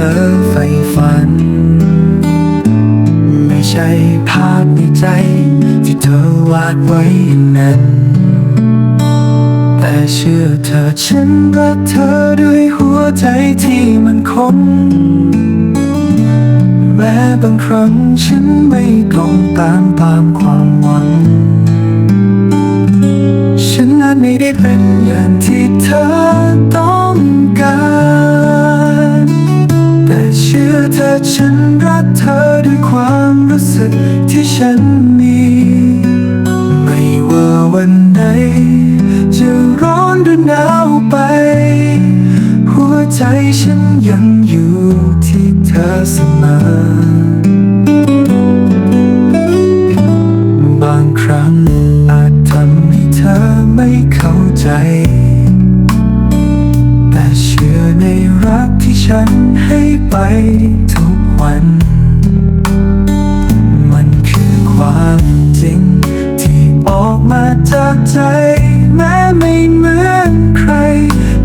ธอใฝ่ฝัน ไม่ใช่ภาพในใจ ที่เธอวาดไว้นั้น แต่เชื่อเธอฉันรักเธอด้วยหัวใจที่มันคงแม้บางครั้งฉันไม่ตรงตามตามความหวัง ฉันอาจไม่ได้เป็นอย่างที่เธอ เธอด้วยความรู้สึกที่ฉันมี ไม่ว่าวันไหน จะร้อนหรือหนาวไป หัวใจฉันยังอยู่ที่เธอเสมอบางครั้งอาจทำให้เธอไม่เข้าใจ แต่เชื่อในรักที่ฉันให้ไปทุกวันมัน จากใจแม้ไม่เหมือนใคร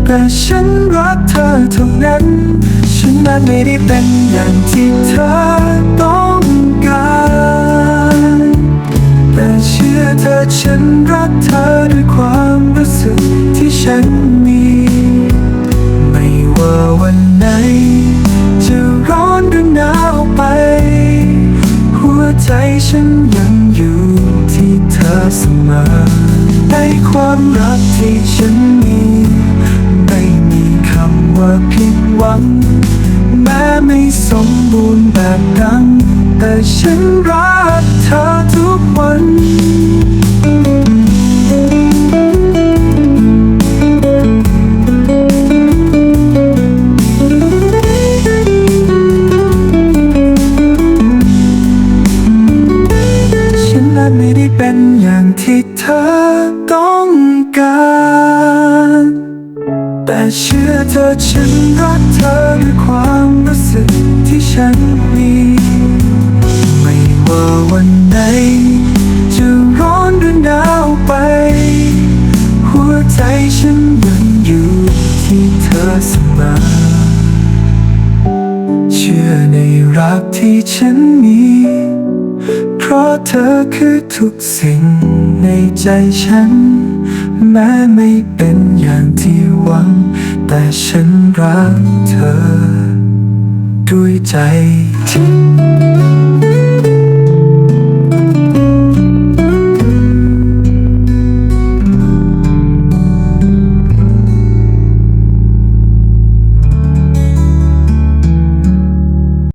แต่ฉันรักเธอเท่านั้น ฉันนั้นไม่ได้เป็นอย่างที่เธอต้องการ แต่เชื่อเธอฉันรักเธอด้วยความรู้สึกที่ฉันมี ไม่ว่าวันไหน จะร้อนหรือหนาวไป หัวใจฉัน ความรักที่ฉันมี ไม่มีคำว่าผิดหวัง แม้ไม่สมบูรณ์แบบดังแต่ฉันรักเธอทุกวันฉันอาจไม่ได้เป็นอย่างที่เธอ ต้องการ แต่เชื่อเธอฉันรักเธอด้วยความรู้สึกที่ฉันมี ไม่ว่าวันไหนจะร้อนหรือหนาวไป หัวใจฉันยังอยู่ที่เธอเสมอเชื่อในรักที่ฉันมี เพราะเธอคือทุกสิ่ง ในใจฉัน แม้ไม่เป็นอย่างที่หวัง แต่ฉันรักเธอ ด้วยใจจริง